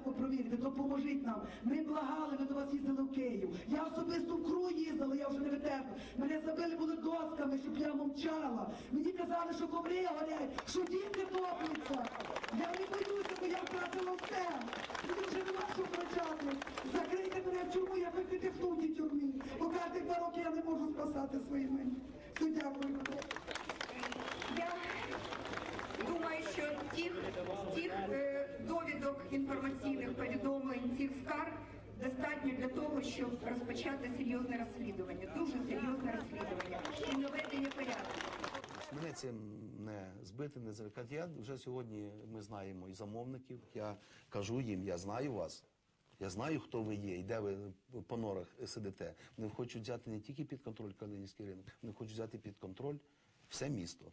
легко провірити, допоможіть нам. Ми благали, ми до вас їздили в Київ. Я особисто в кру їздила, я вже не витерпу. Мене забили були досками, щоб я мовчала. Мені казали, що коври горять, що діти топляться. Я не боюся, бо я втратила все. Мені вже нема що втрачати. Закрийте мене в тюрму, я хоч в тій тюрмі. Бо кожних два роки я не можу спасати свої мені. Все, дякую. Я думаю, що тих, тих е, довідок інформаційних повідомлень, цих скарг достатньо для того, щоб розпочати серйозне розслідування, дуже серйозне розслідування і наведення порядку. Мене цим не збити, не залякати. Я вже сьогодні ми знаємо і замовників. Я кажу їм, я знаю вас. Я знаю, хто ви є і де ви по норах сидите. Вони хочуть взяти не тільки під контроль Калинівський ринок, вони хочуть взяти під контроль все місто.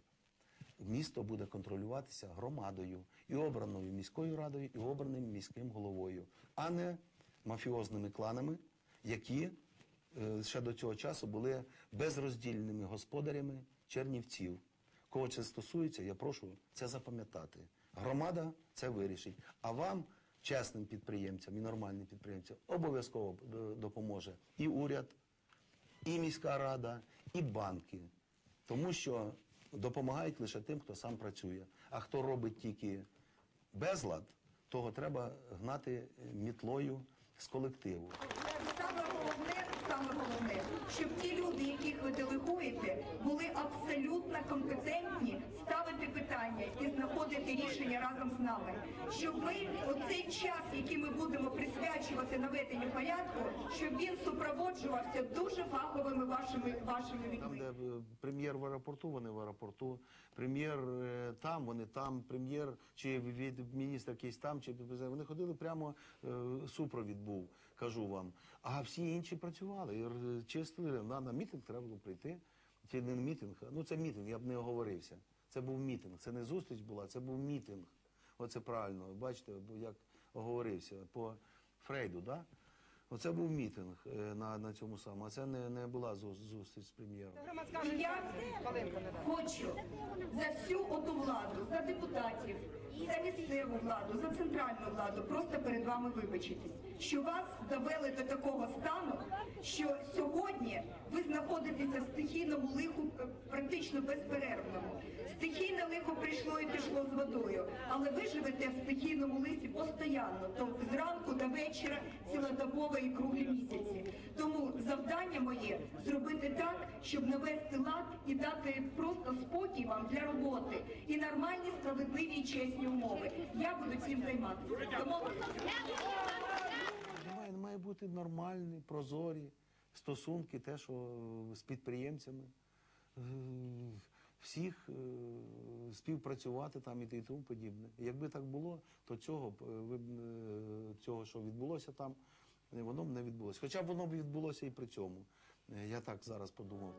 Місто буде контролюватися громадою і обраною міською радою, і обраним міським головою, а не мафіозними кланами, які е, ще до цього часу були безроздільними господарями чернівців. Кого це стосується, я прошу це запам'ятати. Громада це вирішить. А вам, чесним підприємцям і нормальним підприємцям, обов'язково е, допоможе і уряд, і міська рада, і банки. Тому що допомагають лише тим, хто сам працює. А хто робить тільки безлад, того треба гнати мітлою з колективу. Саме головне, саме головне, щоб ті люди, яких ви делегуєте, були абсолютно компетентні знаходити рішення разом з нами. Щоб ви оцей час, який ми будемо присвячувати наведенню порядку, щоб він супроводжувався дуже фаховими вашими вашими Там, де е, прем'єр в аеропорту, вони в аеропорту, прем'єр е, там, вони там, прем'єр чи від міністра якийсь там, чи вони ходили прямо е, супровід був, кажу вам. А всі інші працювали, і чистили. На, на мітинг треба було прийти. Чи не мітинг? Ну це мітинг, я б не оговорився. Це був мітинг. Це не зустріч була, це був мітинг. Оце правильно. Бачите, як оговорився по Фрейду, да? Оце був мітинг е, на, на цьому самому, а це не, не була зу- зустріч з прем'єром. Я хочу за всю оту владу, за депутатів, за місцеву владу, за центральну владу просто перед вами вибачитись, що вас довели до такого стану, що сьогодні ви знаходитеся в стихійному лиху е, практично безперервному. Стихійне лихо прийшло і пішло з водою, але ви живете в стихійному лисі постійно, то зранку до вечора, цілодобово і круглі місяці. Тому завдання моє зробити так, щоб навести лад і дати просто спокій вам для роботи і нормальні, справедливі і чесні умови. Я буду цим займатися. Домовились? Має, має бути нормальні, прозорі стосунки, те, що е, з підприємцями. Е, Всіх е, співпрацювати там і тому подібне. Якби так було, то цього б, цього, що відбулося там, воно б не відбулося. Хоча воно б відбулося і при цьому. Е, Я так зараз подумав.